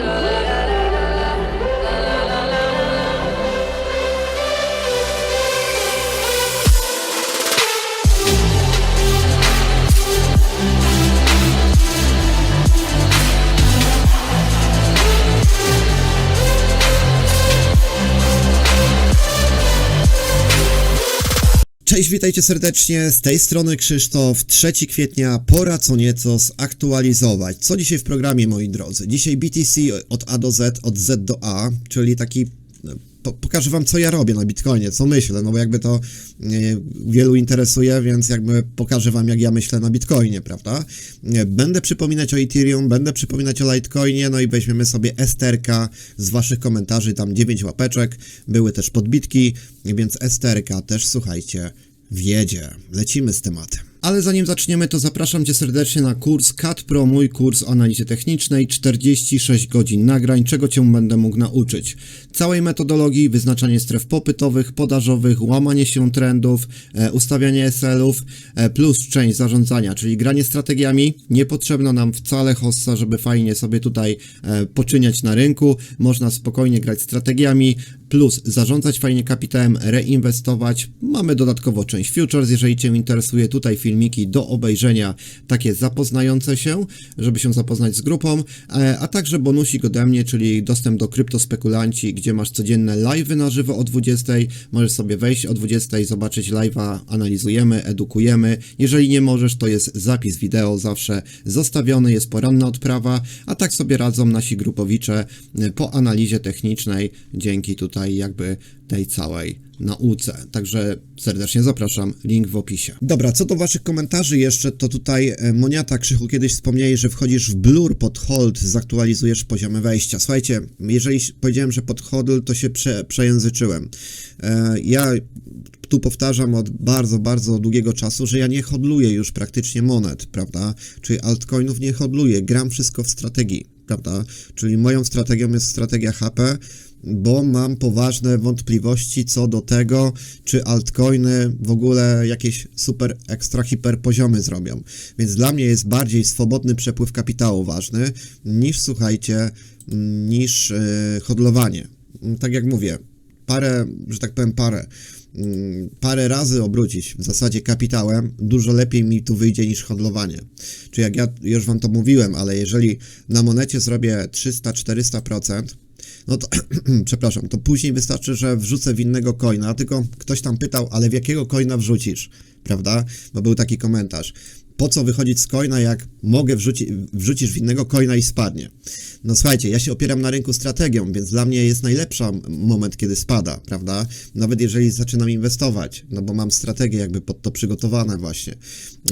uh, Cześć, witajcie serdecznie. Z tej strony Krzysztof. 3 kwietnia, pora co nieco zaktualizować. Co dzisiaj w programie, moi drodzy? Dzisiaj BTC od A do Z, od Z do A, czyli taki. Po, pokażę wam, co ja robię na Bitcoinie, co myślę, no bo jakby to e, wielu interesuje, więc jakby pokażę wam, jak ja myślę na Bitcoinie, prawda? E, Będę przypominać o Ethereum, będę przypominać o Litecoinie, no i weźmiemy sobie Esterka z waszych komentarzy, tam 9 łapeczek, były też podbitki, więc Esterka też, słuchajcie, wiedzie. Lecimy z tematem. Ale zanim zaczniemy, to zapraszam Cię serdecznie na kurs CAD Pro, mój kurs o analizie technicznej, 46 godzin nagrań, czego Cię będę mógł nauczyć. Całej metodologii, wyznaczanie stref popytowych, podażowych, łamanie się trendów, e, ustawianie SL-ów, e, plus część zarządzania, czyli granie strategiami. Nie potrzebna nam wcale hossa, żeby fajnie sobie tutaj e, poczyniać na rynku. Można spokojnie grać strategiami, plus zarządzać fajnie kapitałem, reinwestować. Mamy dodatkowo część futures, jeżeli Cię interesuje, tutaj filmiki do obejrzenia, takie zapoznające się, żeby się zapoznać z grupą, e, a także bonusik ode mnie, czyli dostęp do kryptospekulanci, gdzie masz codzienne live'y na żywo o 20, możesz sobie wejść o 20, zobaczyć live'a, analizujemy, edukujemy. Jeżeli nie możesz, to jest zapis wideo zawsze zostawiony, jest poranna odprawa, a tak sobie radzą nasi grupowicze e, po analizie technicznej, dzięki tutaj jakby tej całej nauce. Także serdecznie zapraszam, link w opisie. Dobra, co do waszych komentarzy jeszcze, to tutaj e, Moniata Krzychu kiedyś wspomnieli, że wchodzisz w blur pod hold, zaktualizujesz poziomy wejścia. Słuchajcie, jeżeli powiedziałem, że pod hold, to się prze, przejęzyczyłem. E, ja tu powtarzam od bardzo, bardzo długiego czasu, że ja nie hodluję już praktycznie monet, prawda? Czyli altcoinów nie hodluję, gram wszystko w strategii, prawda? Czyli moją strategią jest strategia HP, bo mam poważne wątpliwości co do tego, czy altcoiny w ogóle jakieś super ekstra hiper poziomy zrobią. Więc dla mnie jest bardziej swobodny przepływ kapitału ważny niż, słuchajcie, niż yy, hodlowanie. Tak jak mówię, parę, że tak powiem, parę mm, parę razy obrócić w zasadzie kapitałem, dużo lepiej mi tu wyjdzie niż hodlowanie. Czyli jak ja już wam to mówiłem, ale jeżeli na monecie zrobię 300-400%, no to, przepraszam, to później wystarczy, że wrzucę w innego coina, tylko ktoś tam pytał, ale w jakiego coina wrzucisz, prawda? Bo był taki komentarz. Po co wychodzić z coina, jak mogę wrzucić, wrzucisz w innego coina i spadnie? No słuchajcie, ja się opieram na rynku strategią, więc dla mnie jest najlepszy moment, kiedy spada, prawda? Nawet jeżeli zaczynam inwestować, no bo mam strategię jakby pod to przygotowane właśnie.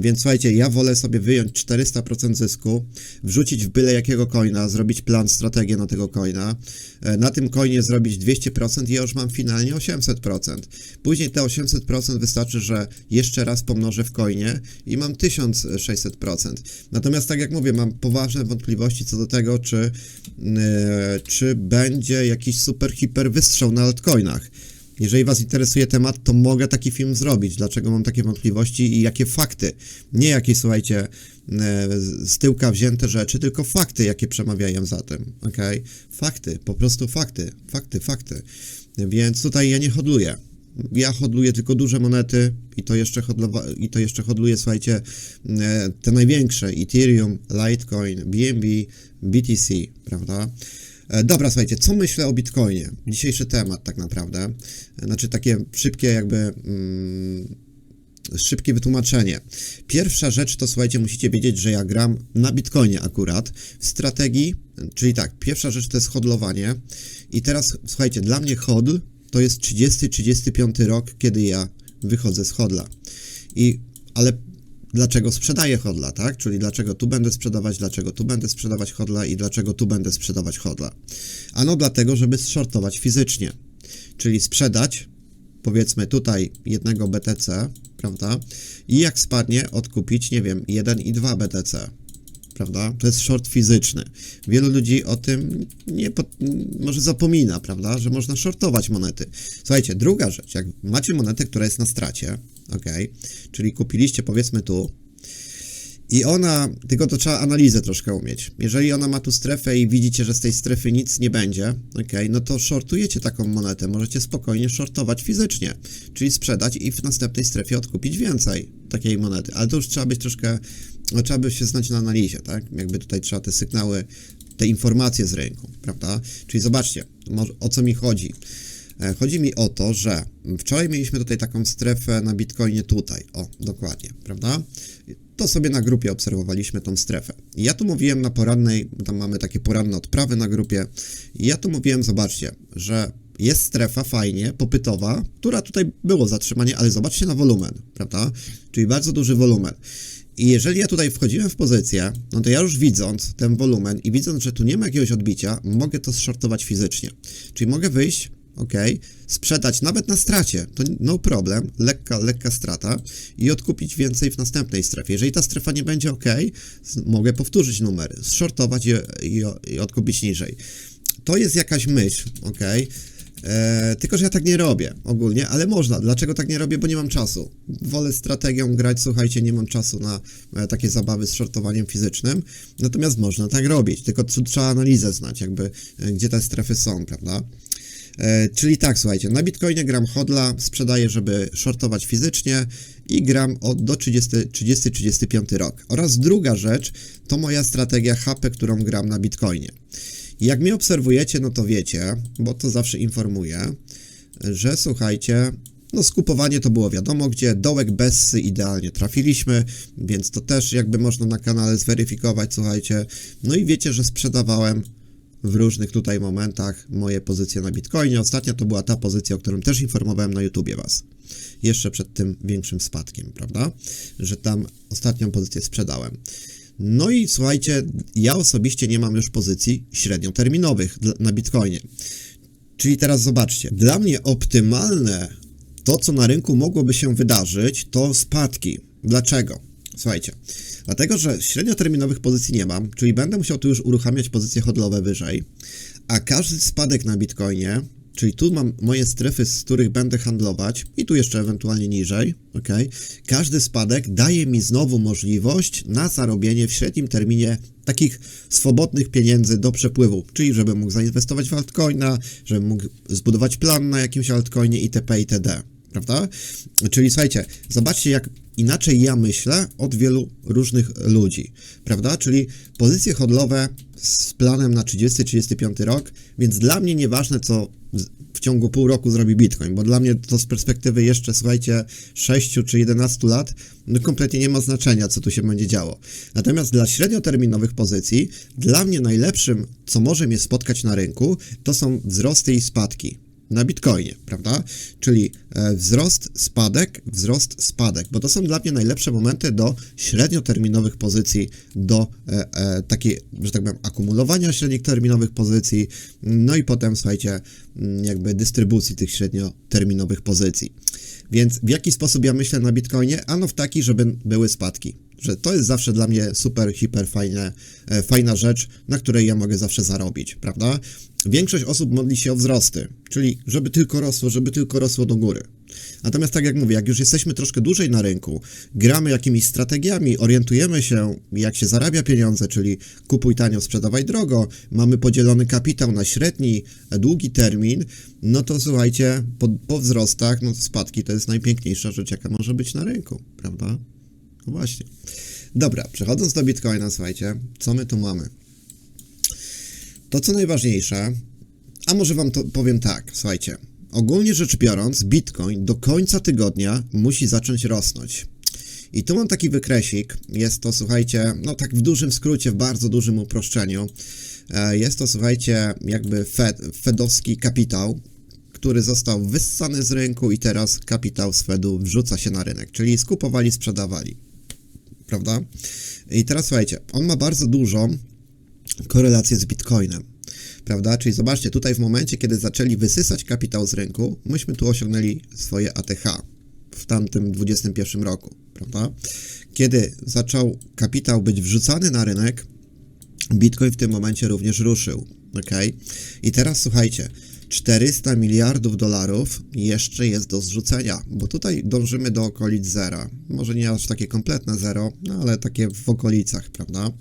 Więc słuchajcie, ja wolę sobie wyjąć 400% zysku, wrzucić w byle jakiego coina, zrobić plan, strategię na tego coina, e, na tym coinie zrobić 200% i już mam finalnie 800%. Później te 800% wystarczy, że jeszcze raz pomnożę w coinie i mam 1600%. Natomiast tak jak mówię, mam poważne wątpliwości co do tego, czy, yy, czy będzie jakiś super hiper wystrzał na altcoinach. Jeżeli Was interesuje temat, to mogę taki film zrobić. Dlaczego mam takie wątpliwości i jakie fakty? Nie jakieś, słuchajcie, e, z tyłka wzięte rzeczy, tylko fakty, jakie przemawiają za tym. ok? Fakty, po prostu fakty, fakty, fakty. Więc tutaj ja nie hodluję. Ja hodluję tylko duże monety i to jeszcze, hodlowa- i to jeszcze hodluję, słuchajcie, e, te największe: Ethereum, Litecoin, BNB, BTC, prawda? E, Dobra, słuchajcie, co myślę o Bitcoinie? Dzisiejszy temat tak naprawdę. Znaczy takie szybkie jakby... Mm, szybkie wytłumaczenie. Pierwsza rzecz to słuchajcie, musicie wiedzieć, że ja gram na Bitcoinie akurat w strategii, czyli tak, pierwsza rzecz to jest hodlowanie i teraz słuchajcie, dla mnie hodl to jest 30-35 rok, kiedy ja wychodzę z hodla. I ale dlaczego sprzedaję hodla, tak? Czyli dlaczego tu będę sprzedawać, dlaczego tu będę sprzedawać hodla i dlaczego tu będę sprzedawać hodla. Ano dlatego, żeby shortować fizycznie. Czyli sprzedać, powiedzmy tutaj jednego BTC, prawda? I jak spadnie, odkupić, nie wiem, 1 i 2 BTC. Prawda? To jest short fizyczny. Wielu ludzi o tym nie po, może zapomina, prawda? Że można shortować monety. Słuchajcie, druga rzecz, jak macie monetę, która jest na stracie, ok, czyli kupiliście powiedzmy tu I ona, tylko to trzeba analizę troszkę umieć. Jeżeli ona ma tu strefę i widzicie, że z tej strefy nic nie będzie, ok, no to shortujecie taką monetę. Możecie spokojnie shortować fizycznie, czyli sprzedać i w następnej strefie odkupić więcej takiej monety. Ale to już trzeba być troszkę, no, trzeba by się znać na analizie, tak? Jakby tutaj trzeba te sygnały, te informacje z rynku, prawda? Czyli zobaczcie, o co mi chodzi. E, chodzi mi o to, że wczoraj mieliśmy tutaj taką strefę na Bitcoinie tutaj, o, dokładnie, prawda? To sobie na grupie obserwowaliśmy tą strefę. Ja tu mówiłem na porannej, tam mamy takie poranne odprawy na grupie, ja tu mówiłem, zobaczcie, że jest strefa fajnie, popytowa, która tutaj było zatrzymanie, ale zobaczcie na wolumen, prawda? Czyli bardzo duży wolumen. I jeżeli ja tutaj wchodziłem w pozycję, no to ja już widząc ten wolumen i widząc, że tu nie ma jakiegoś odbicia, mogę to shortować fizycznie. Czyli mogę wyjść, ok, sprzedać nawet na stracie, to no problem, lekka, lekka strata i odkupić więcej w następnej strefie. Jeżeli ta strefa nie będzie ok, mogę powtórzyć numery, shortować i, i, i odkupić niżej. To jest jakaś myśl, ok, E, tylko, że ja tak nie robię ogólnie, ale można. Dlaczego tak nie robię? Bo nie mam czasu. Wolę strategią grać, słuchajcie, nie mam czasu na e, takie zabawy z shortowaniem fizycznym. Natomiast można tak robić, tylko trzeba analizę znać, jakby e, gdzie te strefy są, prawda? E, czyli tak, słuchajcie, na Bitcoinie gram hodla, sprzedaję, żeby shortować fizycznie i gram od do 30-35 rok. Oraz druga rzecz, to moja strategia HP, którą gram na Bitcoinie. Jak mnie obserwujecie, no to wiecie, bo to zawsze informuję, że słuchajcie, no skupowanie to było wiadomo gdzie, dołek Bessy idealnie trafiliśmy, więc to też jakby można na kanale zweryfikować, słuchajcie. No i wiecie, że sprzedawałem w różnych tutaj momentach moje pozycje na Bitcoinie. Ostatnia to była ta pozycja, o którym też informowałem na YouTubie Was. Jeszcze przed tym większym spadkiem, prawda? Że tam ostatnią pozycję sprzedałem. No i słuchajcie, ja osobiście nie mam już pozycji średnioterminowych na Bitcoinie. Czyli teraz zobaczcie, dla mnie optymalne to, co na rynku mogłoby się wydarzyć, to spadki. Dlaczego? Słuchajcie, dlatego, że średnioterminowych pozycji nie mam, czyli będę musiał tu już uruchamiać pozycje hodlowe wyżej, a każdy spadek na Bitcoinie Czyli tu mam moje strefy, z których będę handlować i tu jeszcze ewentualnie niżej, ok? Każdy spadek daje mi znowu możliwość na zarobienie w średnim terminie takich swobodnych pieniędzy do przepływu, czyli żebym mógł zainwestować w altcoina, żebym mógł zbudować plan na jakimś altcoinie itp. itd. Prawda? Czyli słuchajcie, zobaczcie jak inaczej ja myślę od wielu różnych ludzi, prawda? Czyli pozycje hodlowe z planem na 30-35 rok, więc dla mnie nieważne co w ciągu pół roku zrobi Bitcoin, bo dla mnie to z perspektywy jeszcze, słuchajcie, 6 czy 11 lat, no kompletnie nie ma znaczenia, co tu się będzie działo. Natomiast dla średnioterminowych pozycji, dla mnie najlepszym, co może mnie spotkać na rynku, to są wzrosty i spadki na Bitcoinie, prawda? Czyli e, wzrost, spadek, wzrost, spadek, bo to są dla mnie najlepsze momenty do średnioterminowych pozycji, do e, e, takiej, że tak powiem, akumulowania średnioterminowych pozycji, no i potem, słuchajcie, mm, jakby dystrybucji tych średnioterminowych pozycji. Więc w jaki sposób ja myślę na Bitcoinie? Ano w taki, żeby były spadki że to jest zawsze dla mnie super, hiper fajne, e, fajna rzecz, na której ja mogę zawsze zarobić, prawda? Większość osób modli się o wzrosty, czyli żeby tylko rosło, żeby tylko rosło do góry. Natomiast tak jak mówię, jak już jesteśmy troszkę dłużej na rynku, gramy jakimiś strategiami, orientujemy się, jak się zarabia pieniądze, czyli kupuj tanio, sprzedawaj drogo, mamy podzielony kapitał na średni, długi termin, no to słuchajcie, po, po wzrostach, no spadki to jest najpiękniejsza rzecz, jaka może być na rynku, prawda? No właśnie. Dobra, przechodząc do Bitcoina, słuchajcie, co my tu mamy? To co najważniejsze, a może wam to powiem tak, słuchajcie, ogólnie rzecz biorąc, Bitcoin do końca tygodnia musi zacząć rosnąć. I tu mam taki wykresik, jest to, słuchajcie, no tak w dużym skrócie, w bardzo dużym uproszczeniu, e, jest to, słuchajcie, jakby fed, fedowski kapitał, który został wyssany z rynku i teraz kapitał z Fedu wrzuca się na rynek, czyli skupowali, sprzedawali. Prawda? I teraz słuchajcie, on ma bardzo dużą korelację z Bitcoinem, prawda? Czyli zobaczcie, tutaj w momencie, kiedy zaczęli wysysać kapitał z rynku, myśmy tu osiągnęli swoje ATH w tamtym 21 roku, prawda? Kiedy zaczął kapitał być wrzucany na rynek, Bitcoin w tym momencie również ruszył, ok? I teraz słuchajcie, 400 miliardów dolarów jeszcze jest do zrzucenia, bo tutaj dążymy do okolic zera. Może nie aż takie kompletne zero, no ale takie w okolicach, prawda?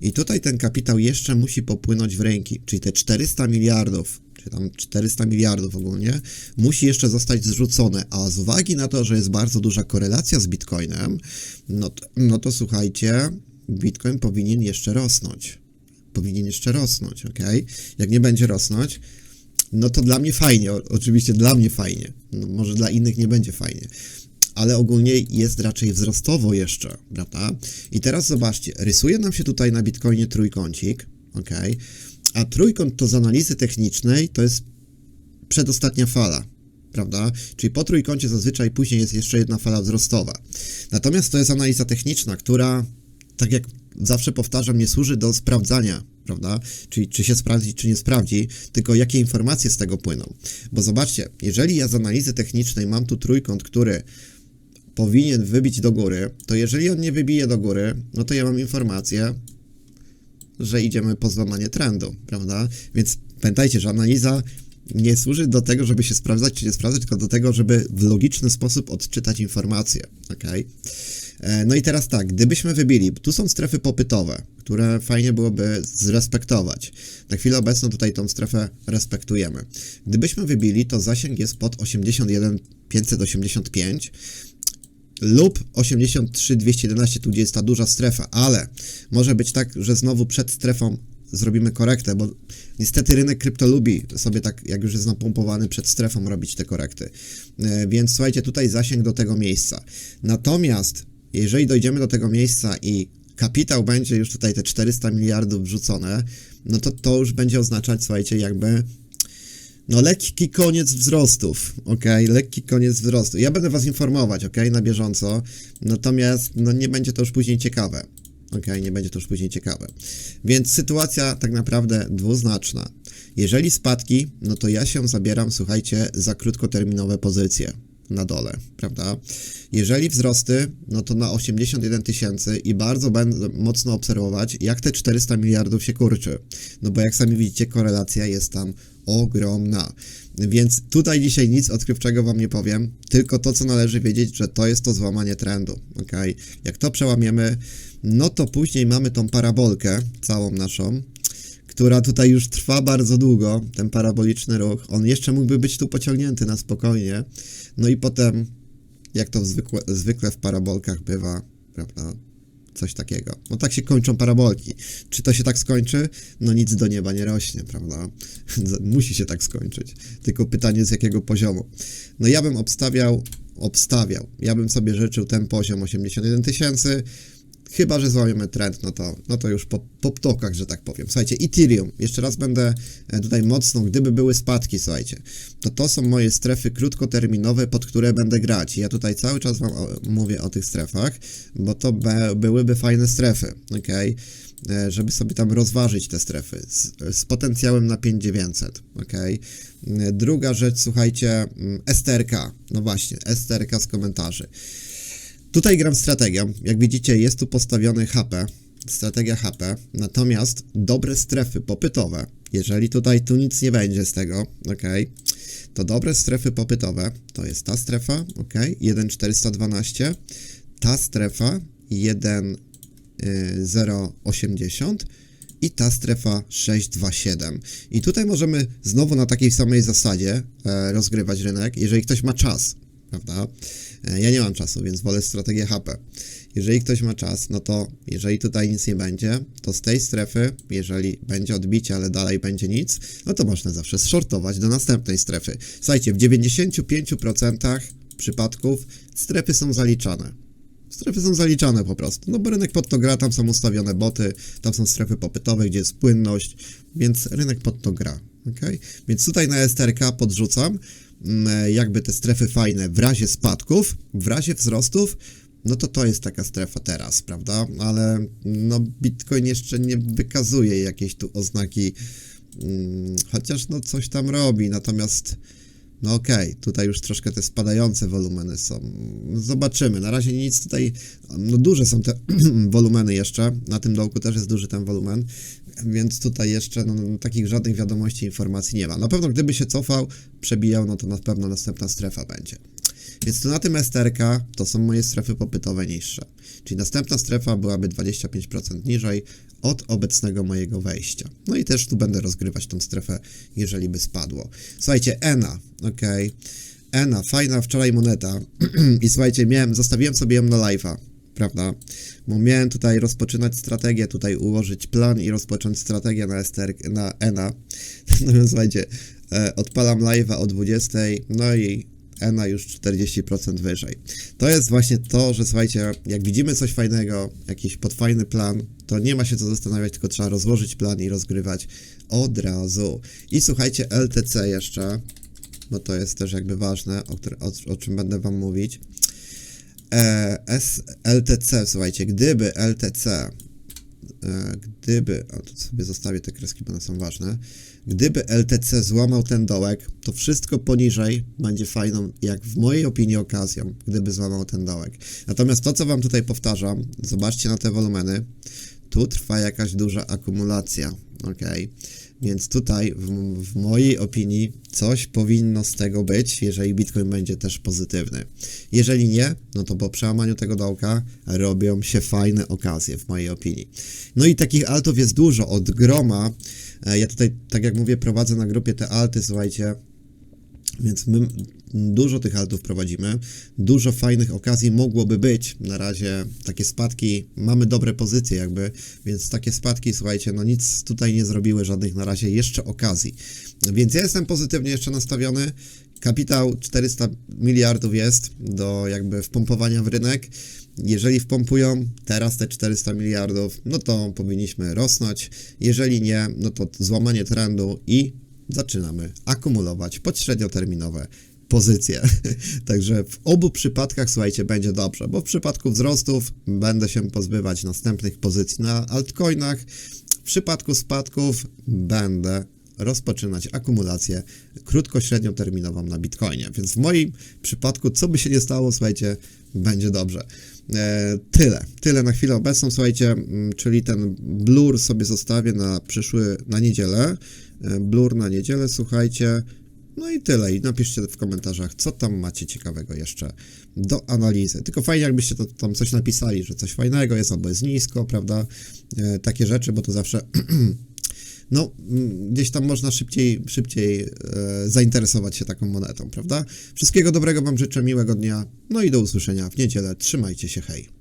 I tutaj ten kapitał jeszcze musi popłynąć w ręki, czyli te 400 miliardów, czy tam 400 miliardów ogólnie, musi jeszcze zostać zrzucone, a z uwagi na to, że jest bardzo duża korelacja z Bitcoinem, no to, no to słuchajcie, Bitcoin powinien jeszcze rosnąć. Powinien jeszcze rosnąć, ok? Jak nie będzie rosnąć, no to dla mnie fajnie, oczywiście dla mnie fajnie. No, może dla innych nie będzie fajnie. Ale ogólnie jest raczej wzrostowo jeszcze, prawda? I teraz zobaczcie, rysuje nam się tutaj na Bitcoinie trójkącik, ok? A trójkąt to z analizy technicznej to jest przedostatnia fala, prawda? Czyli po trójkącie zazwyczaj później jest jeszcze jedna fala wzrostowa. Natomiast to jest analiza techniczna, która, tak jak zawsze powtarzam, nie służy do sprawdzania, prawda? Czyli czy się sprawdzi, czy nie sprawdzi, tylko jakie informacje z tego płyną. Bo zobaczcie, jeżeli ja z analizy technicznej mam tu trójkąt, który powinien wybić do góry, to jeżeli on nie wybije do góry, no to ja mam informację, że idziemy po złamanie trendu, prawda? Więc pamiętajcie, że analiza nie służy do tego, żeby się sprawdzać czy nie sprawdzać, tylko do tego, żeby w logiczny sposób odczytać informacje, ok? E, No i teraz tak, gdybyśmy wybili, tu są strefy popytowe, które fajnie byłoby zrespektować. Na chwilę obecną tutaj tą strefę respektujemy. Gdybyśmy wybili, to zasięg jest pod 81 585, lub 83 211, tu gdzie jest ta duża strefa, ale może być tak, że znowu przed strefą zrobimy korektę, bo niestety rynek krypto lubi sobie tak, jak już jest napompowany przed strefą, robić te korekty. E, Więc słuchajcie, tutaj zasięg do tego miejsca. Natomiast, jeżeli dojdziemy do tego miejsca i kapitał będzie już tutaj te 400 miliardów wrzucone, no to to już będzie oznaczać, słuchajcie, jakby no lekki koniec wzrostów, ok? Lekki koniec wzrostu. Ja będę was informować, ok? Na bieżąco. Natomiast no nie będzie to już później ciekawe. Ok, nie będzie to już później ciekawe. Więc sytuacja tak naprawdę dwuznaczna. Jeżeli spadki, no to ja się zabieram, słuchajcie, za krótkoterminowe pozycje na dole, prawda? Jeżeli wzrosty, no to na 81 tysięcy i bardzo będę mocno obserwować, jak te 400 miliardów się kurczy. No bo jak sami widzicie, korelacja jest tam ogromna. Więc tutaj dzisiaj nic odkrywczego Wam nie powiem, tylko to, co należy wiedzieć, że to jest to złamanie trendu, ok? Jak to przełamiemy, no to później mamy tą parabolkę całą naszą, która tutaj już trwa bardzo długo, ten paraboliczny ruch. On jeszcze mógłby być tu pociągnięty na spokojnie. No i potem, jak to zwykle, zwykle w parabolkach bywa, prawda? Coś takiego. No tak się kończą parabolki. Czy to się tak skończy? No nic do nieba nie rośnie, prawda? Musi się tak skończyć. Tylko pytanie z jakiego poziomu. No ja bym obstawiał, obstawiał. Ja bym sobie życzył ten poziom 81 tysięcy. Chyba, że złamiemy trend, no to, no to już po, po ptokach, że tak powiem. Słuchajcie, Ethereum, jeszcze raz będę e, tutaj mocno, gdyby były spadki, słuchajcie, to to są moje strefy krótkoterminowe, pod które będę grać. Ja tutaj cały czas wam o, mówię o tych strefach, bo to be, byłyby fajne strefy, ok? E, Żeby sobie tam rozważyć te strefy z, z potencjałem na 5900, ok? E, Druga rzecz, słuchajcie, mm, STRK, no właśnie, STRK z komentarzy. Tutaj gram strategią. Jak widzicie, jest tu postawiony HP, strategia HP, natomiast dobre strefy popytowe, jeżeli tutaj tu nic nie będzie z tego, ok, to dobre strefy popytowe to jest ta strefa, ok, 1,412, ta strefa 1,080 i ta strefa 627. I tutaj możemy znowu na takiej samej zasadzie e, rozgrywać rynek, jeżeli ktoś ma czas, prawda? E, Ja nie mam czasu, więc wolę strategię HP. Jeżeli ktoś ma czas, no to jeżeli tutaj nic nie będzie, to z tej strefy, jeżeli będzie odbicie, ale dalej będzie nic, no to można zawsze shortować do następnej strefy. Słuchajcie, w 95% przypadków strefy są zaliczane. Strefy są zaliczane po prostu. No bo rynek pod to gra, tam są ustawione boty, tam są strefy popytowe, gdzie jest płynność, więc rynek pod to gra. Więc tutaj na STRK podrzucam jakby te strefy fajne w razie spadków, w razie wzrostów, no to to jest taka strefa teraz, prawda? Ale no Bitcoin jeszcze nie wykazuje jakiejś tu oznaki, mm, chociaż no coś tam robi, natomiast no okej, tutaj już troszkę te spadające wolumeny są. Zobaczymy. Na razie nic tutaj. No duże są te wolumeny jeszcze. Na tym dołku też jest duży ten wolumen. Więc tutaj jeszcze no, takich żadnych wiadomości, informacji nie ma. Na pewno gdyby się cofał, przebijał, no to na pewno następna strefa będzie. Więc tu na tym STRK to są moje strefy popytowe niższe. Czyli następna strefa byłaby 25% niżej od obecnego mojego wejścia. No i też tu będę rozgrywać tą strefę, jeżeli by spadło. Słuchajcie, ENA, ok. ENA, fajna wczoraj moneta. I słuchajcie, miałem, zostawiłem sobie ją na live'a, prawda? Bo miałem tutaj rozpoczynać strategię, tutaj ułożyć plan i rozpocząć strategię na, STR, na ENA. No więc słuchajcie, e, odpalam live'a o 20, no i ENA już 40% wyżej. To jest właśnie to, że słuchajcie, jak widzimy coś fajnego, jakiś podfajny plan, to nie ma się co zastanawiać, tylko trzeba rozłożyć plan i rozgrywać od razu. I słuchajcie, LTC jeszcze, bo to jest też jakby ważne, o, o, o czym będę wam mówić. E, S, LTC, słuchajcie, gdyby LTC, e, gdyby, o tu sobie zostawię te kreski, bo one są ważne, gdyby LTC złamał ten dołek, to wszystko poniżej będzie fajną, jak w mojej opinii, okazją, gdyby złamał ten dołek. Natomiast to, co wam tutaj powtarzam, zobaczcie na te wolumeny, tu trwa jakaś duża akumulacja, ok? Więc tutaj, w, w mojej opinii, coś powinno z tego być, jeżeli Bitcoin będzie też pozytywny. Jeżeli nie, no to po przełamaniu tego dołka robią się fajne okazje, w mojej opinii. No i takich altów jest dużo, od groma. E, Ja tutaj, tak jak mówię, prowadzę na grupie te alty, słuchajcie, więc my dużo tych altów prowadzimy, dużo fajnych okazji mogłoby być. Na razie takie spadki, mamy dobre pozycje jakby, więc takie spadki, słuchajcie, no nic tutaj nie zrobiły żadnych na razie jeszcze okazji. Więc ja jestem pozytywnie jeszcze nastawiony. Kapitał 400 miliardów jest do jakby wpompowania w rynek. Jeżeli wpompują teraz te 400 miliardów, no to powinniśmy rosnąć. Jeżeli nie, no to złamanie trendu i zaczynamy akumulować podśrednioterminowe pozycje. Także w obu przypadkach, słuchajcie, będzie dobrze, bo w przypadku wzrostów będę się pozbywać następnych pozycji na altcoinach, w przypadku spadków będę rozpoczynać akumulację krótko-średnioterminową na Bitcoinie. Więc w moim przypadku, co by się nie stało, słuchajcie, będzie dobrze. E, tyle, tyle na chwilę obecną, słuchajcie, mm, czyli ten blur sobie zostawię na przyszły, na niedzielę. E, blur na niedzielę, słuchajcie. No i tyle. I napiszcie w komentarzach, co tam macie ciekawego jeszcze do analizy. Tylko fajnie, jakbyście to, tam coś napisali, że coś fajnego jest, albo jest nisko, prawda? E, takie rzeczy, bo to zawsze no, mm, gdzieś tam można szybciej, szybciej e, zainteresować się taką monetą, prawda? Wszystkiego dobrego Wam życzę, miłego dnia, no i do usłyszenia w niedzielę. Trzymajcie się, hej.